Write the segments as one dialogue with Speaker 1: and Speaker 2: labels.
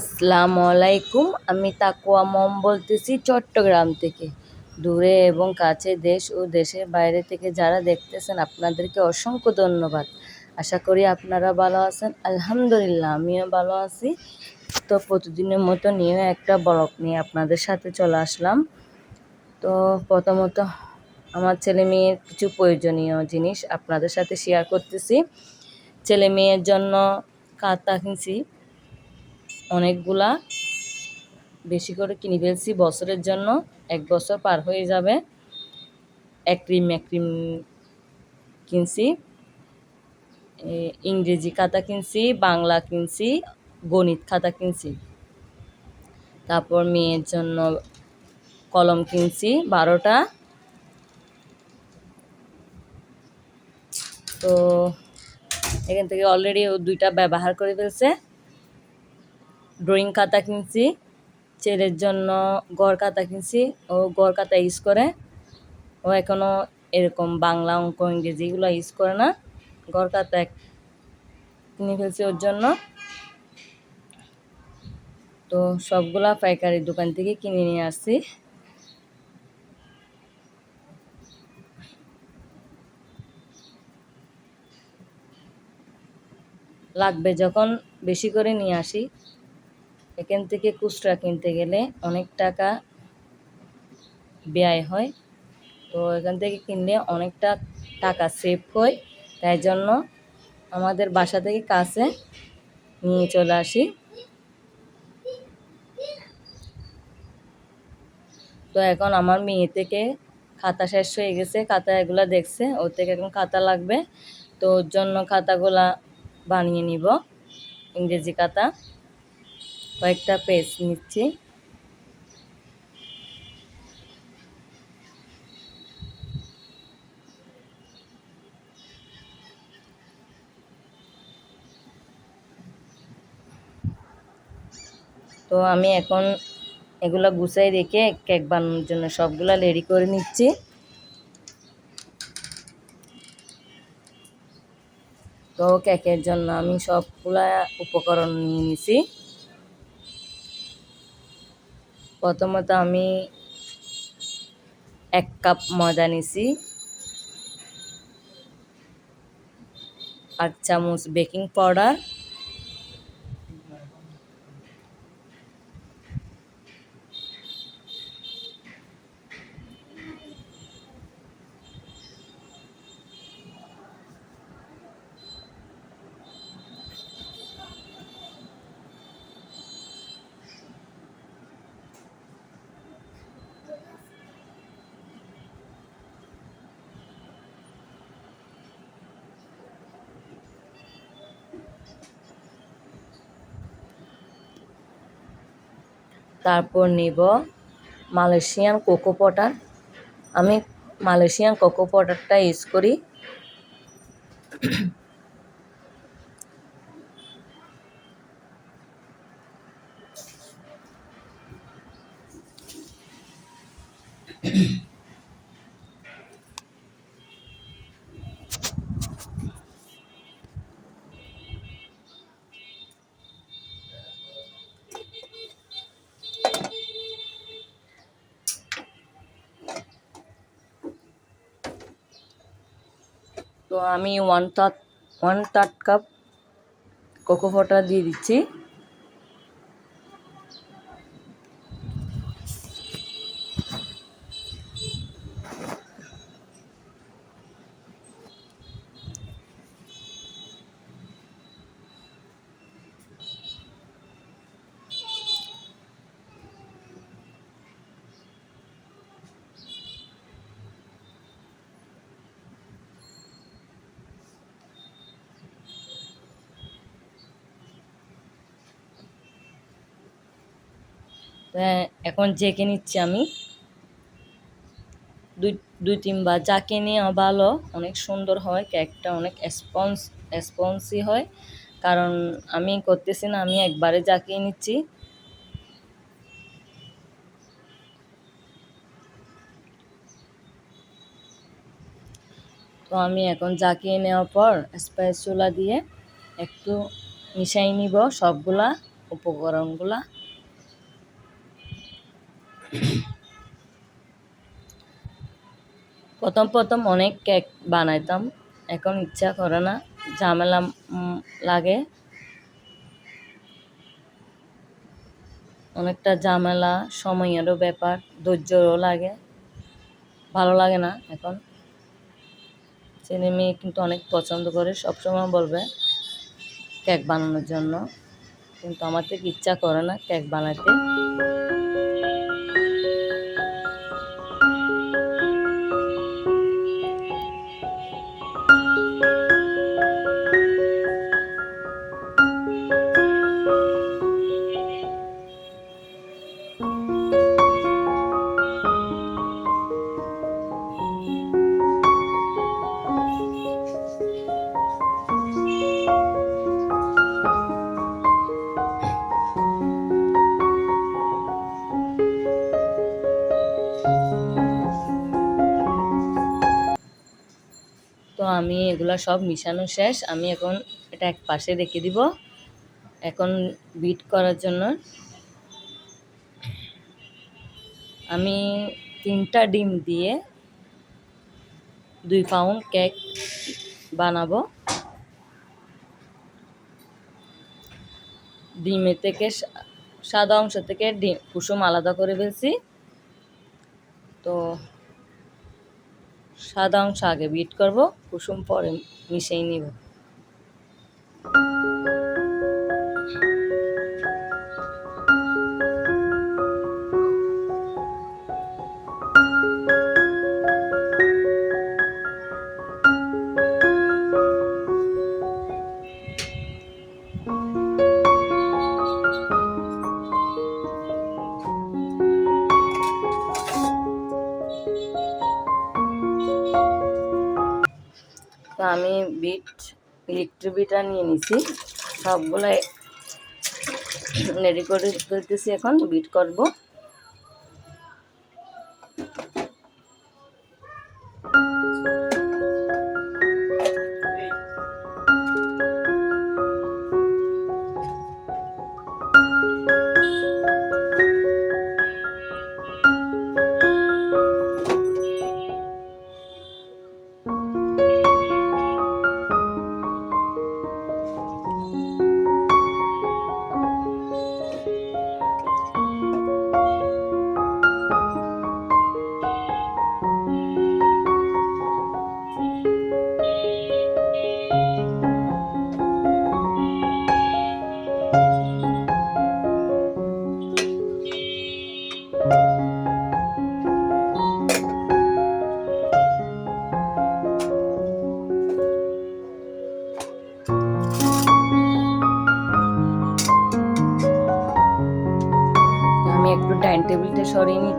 Speaker 1: আসসালামু আলাইকুম আমি তাকুয়া মম বলতেছি চট্টগ্রাম থেকে। দূরে এবং কাছে দেশ ও দেশের বাইরে থেকে যারা দেখতেছেন, আপনাদেরকে অসংখ্য ধন্যবাদ। আশা করি আপনারা ভালো আছেন। আলহামদুলিল্লাহ, আমিও ভালো আছি। তো প্রতিদিনের মতো নিয়ে একটা ব্লগ নিয়ে আপনাদের সাথে চলে আসলাম। তো প্রথমত আমার ছেলে মেয়ের কিছু প্রয়োজনীয় জিনিস আপনাদের সাথে শেয়ার করতেছি। ছেলে মেয়ের জন্য কাতা কিনছি। অনেকগুলা বেশি করে কিনে ফেলছি বছরের জন্য। এক বছর পার হয়ে যাবে। এক ক্রিম এক ক্রিম কিনছি। ইংরেজি খাতা কিনছি, বাংলা কিনছি, গণিত খাতা কিনছি। তারপর মেয়ের জন্য কলম কিনছি, বারোটা। তো, এখান থেকে অলরেডি দুইটা ব্যবহার করে ফেলছে। ড্রয়িং খাতা কিনছি, ছেলের জন্য গড় খাতা কিনছি, ও গড় খাতা ইউজ করে। ও এখনও এরকম বাংলা অঙ্ক, ইংরেজি এগুলো ইউজ করে না। গড় খাতা কিনে ফেলছি ওর জন্য। তো সবগুলা পাইকারি দোকান থেকে কিনে নিয়ে আসছি। লাগবে যখন বেশি করে নিয়ে আসি। এখান থেকে খুচরা কিনতে গেলে অনেক টাকা ব্যয় হয়। তো এখান থেকে কিনলে অনেকটা টাকা সেভ হয়। তাই জন্য আমাদের বাসা থেকে কাছে নিয়ে চলে আসি। তো এখন আমার মেয়ে থেকে খাতা শেষ হয়ে গেছে, খাতা এগুলো দেখছে, ওর থেকে এখন খাতা লাগবে। তো ওর জন্য খাতাগুলা বানিয়ে নিব, ইংরেজি খাতা। কয়েকটা পেজ নিচ্ছি। তো আমি এখন এগুলো গুছাই রেখে কেক বানানোর জন্য সবগুলা রেডি করে নিচ্ছি। তো কেকের জন্য আমি সবগুলা উপকরণ নিয়ে নিছি। প্রথমত আমি এক কাপ ময়দা নিছি আট চামচ বেকিং পাউডার তারপর নিব মালয়েশিয়ান কোকো পটার আমি মালয়েশিয়ান কোকো পটারটা ইউজ করি। তো আমি one third one third cup cocoa ফটা দিয়ে দিচ্ছি। এখন জেকে নিচ্ছি আমি। দুই দুই তিনবার জাকে নিয়ে ভালো, অনেক সুন্দর হয়, কেকটা অনেক স্পঞ্জ স্পঞ্জি হয়। কারণ আমি করতেছি না, আমি একবারে জাকিয়ে নিচ্ছি। তো আমি এখন জাকিয়ে নেওয়ার পর স্পাইস চুলা দিয়ে একটু মিশাই নিব সবগুলা, উপকরণগুলা। প্রথম প্রথম অনেক কেক বানাইতাম। এখন ইচ্ছা করে না, ঝামেলা লাগে। অনেকটা ঝামেলা, সময়েরও ব্যাপার, ধৈর্যরও লাগে। ভালো লাগে না এখন। ছেলে মেয়ে কিন্তু অনেক পছন্দ করে, সবসময় বলবে কেক বানানোর জন্য। কিন্তু আমার থেকে ইচ্ছা করে না কেক বানাতে। এগুলা সব মিশানো শেষ। আমি এখন এটা এক পাশে রেখে দিব। এখন বিট করার জন্য। আমি তিনটা ডিম দিয়ে দুই পাউন্ড কেক বানাবো। ডিমের থেকে সাদা অংশ থেকে ডিম, কুসুম আলাদা করে ফেলছি। তো সাদা অংশ আগে বিট করব কুসুম পরে মিশিয়ে নিব। ইলেকট্রিক নিয়ে নিছি। সবগুলাই রেডি করে ফেলতেছি এখন বিট করব।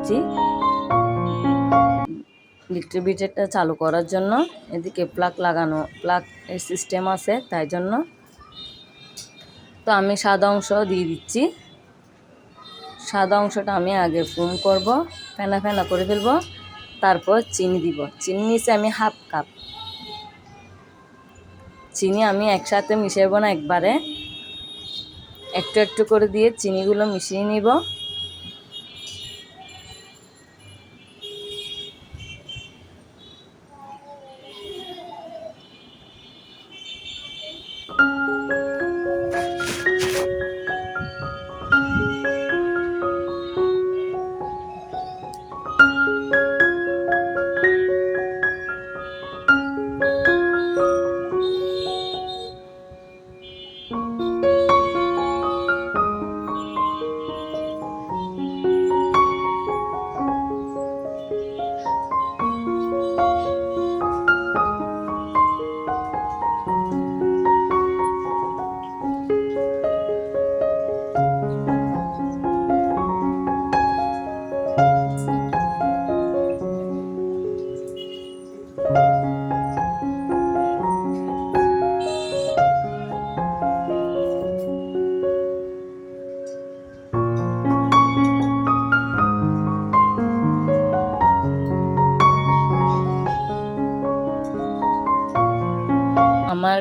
Speaker 1: সরিয়ে নিচ্ছি ইলেকট্রিক বিটারটা চালু করার জন্য এদিকে প্লাগ লাগানো, প্লাগ সিস্টেম আছে, তাই জন্য। তো আমি সাদা অংশ দিয়ে দিচ্ছি। সাদা অংশটা আমি আগে ফুম করব, ফেনা ফেনা করে ফেলব, তারপর চিনি দিব। চিনি নিচে আমি হাফ কাপ। চিনি আমি একসাথে মিশাবো না একবারে। একটু একটু করে দিয়ে চিনিগুলো মিশিয়ে নিব।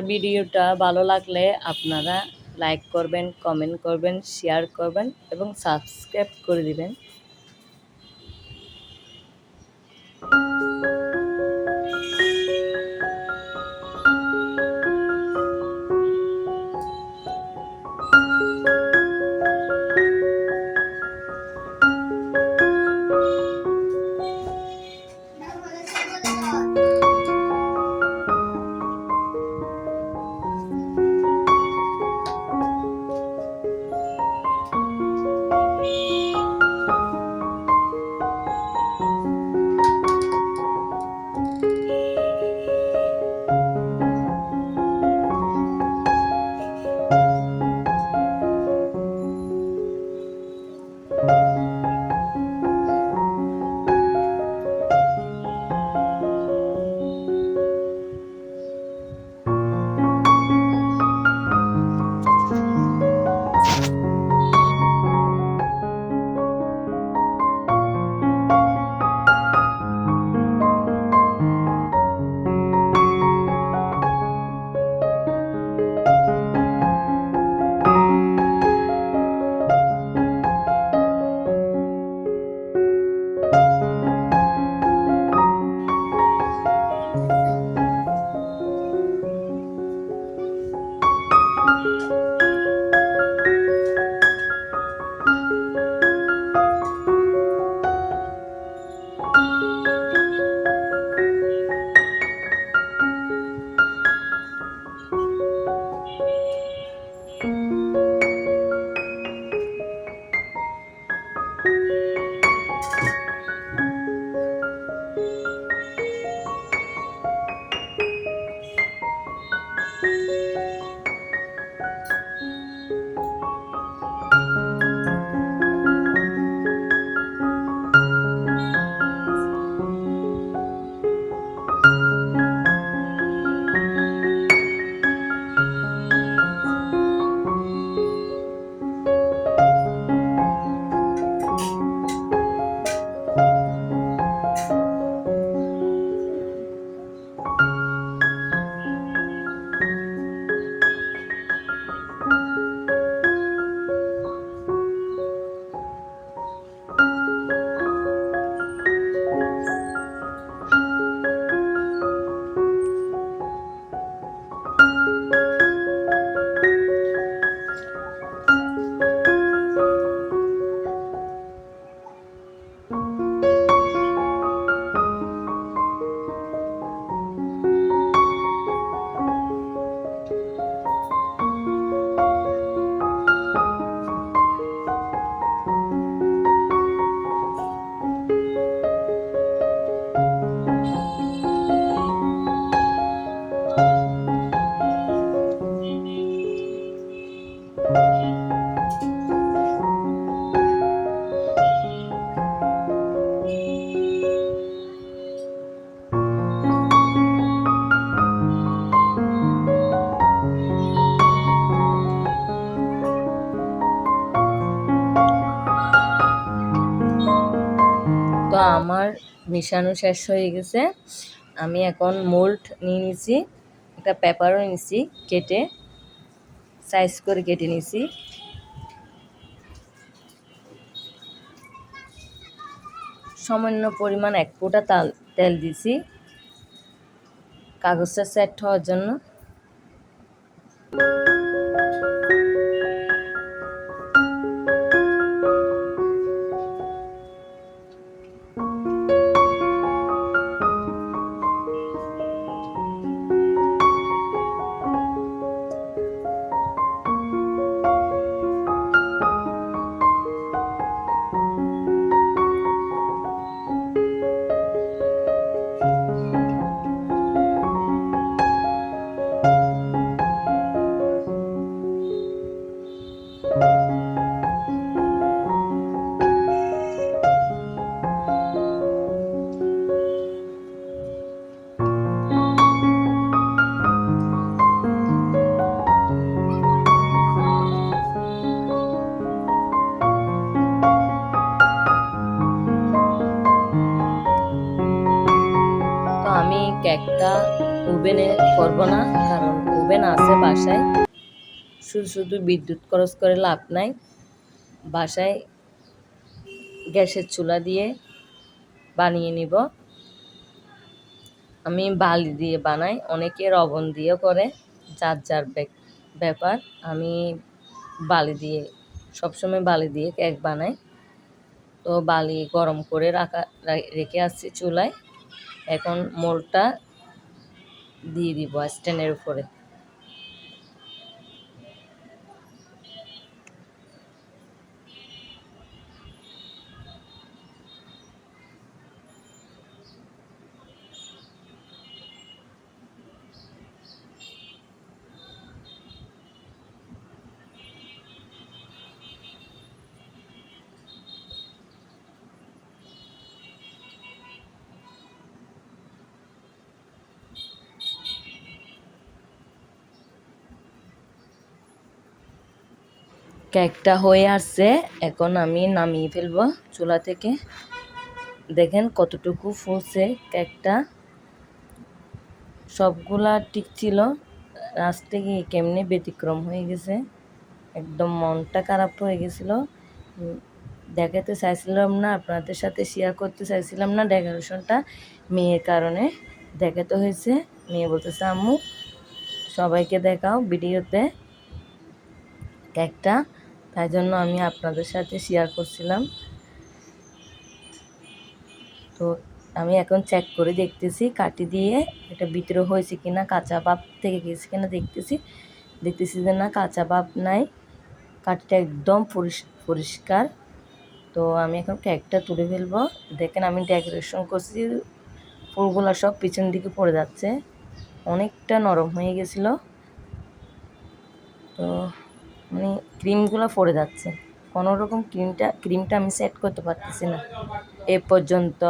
Speaker 1: ভিডিওটা ভালো লাগলে আপনারা লাইক করবেন কমেন্ট করবেন শেয়ার করবেন এবং সাবস্ক্রাইব করে দিবেন। মিশানো শেষ হয়ে গেছে। আমি এখন মোল্ড নিয়ে নিছি, একটা পেপারও নিছি কেটে, সাইজ করে কেটে নিছি। সামান্য পরিমাণ এক ফোঁটা তাল, তেল দিছি, কাগজটা সেট হওয়ার জন্য। ওভেনে করব ওভেন আছে বাসায়। শুধু শুধু বিদ্যুৎ খরচ করে লাভ নাই। বাসায় গ্যাসের চুলা দিয়ে বানিয়ে নিব। আমি বালি দিয়ে বানাই, অনেকে রবণ দিয়েও করে, যার যার ব্যাপার। আমি বালি দিয়ে, সবসময় বালি দিয়ে কেক বানাই। তো বালি গরম করে রাখা, রেখে আসছি চুলায়। এখন মোলটা দিয়ে দিব, স্ট্যান্ডের উপরে। কেকটা হয়ে আসছে। এখন আমি নামিয়ে ফেলব চুলা থেকে। দেখেন কতটুকু ফুলছে কেকটা। সবগুলা ঠিক ছিল। লাস্টে গিয়ে কেমনি ব্যতিক্রম হয়ে গেছে। একদম মনটা খারাপ হয়ে গেছিল। দেখাতে চাইছিলাম না, আপনাদের সাথে শেয়ার করতে চাইছিলাম না ডেকোরেশনটা মেয়ের কারণে দেখাতে হয়েছে। মেয়ে বলতেছে, আম্মু, সবাইকে দেখাও ভিডিওতে কেকটা। তাই জন্য আমি আপনাদের সাথে শেয়ার করছিলাম। তো আমি এখন চেক করে দেখতেছি কাটি দিয়ে এটা ভিতরে হয়েছে কিনা, কাঁচা ভাব থেকে গেছে কিনা দেখতেছি। দেখতেছি যে না, কাঁচা ভাব নাই, কাঠিটা একদম পরিষ্কার। তো আমি এখন কেকটা তুলে ফেলব। দেখেন আমি ডেকোরেশন করছি, ফুলগুলো সব পিছন দিকে পড়ে যাচ্ছে। অনেকটা নরম হয়ে গেছিল। তো মানে ক্রিমগুলো পড়ে যাচ্ছে। কোনো রকম ক্রিমটা ক্রিমটা আমি সেট করতে পারতেছি না। এ পর্যন্ত।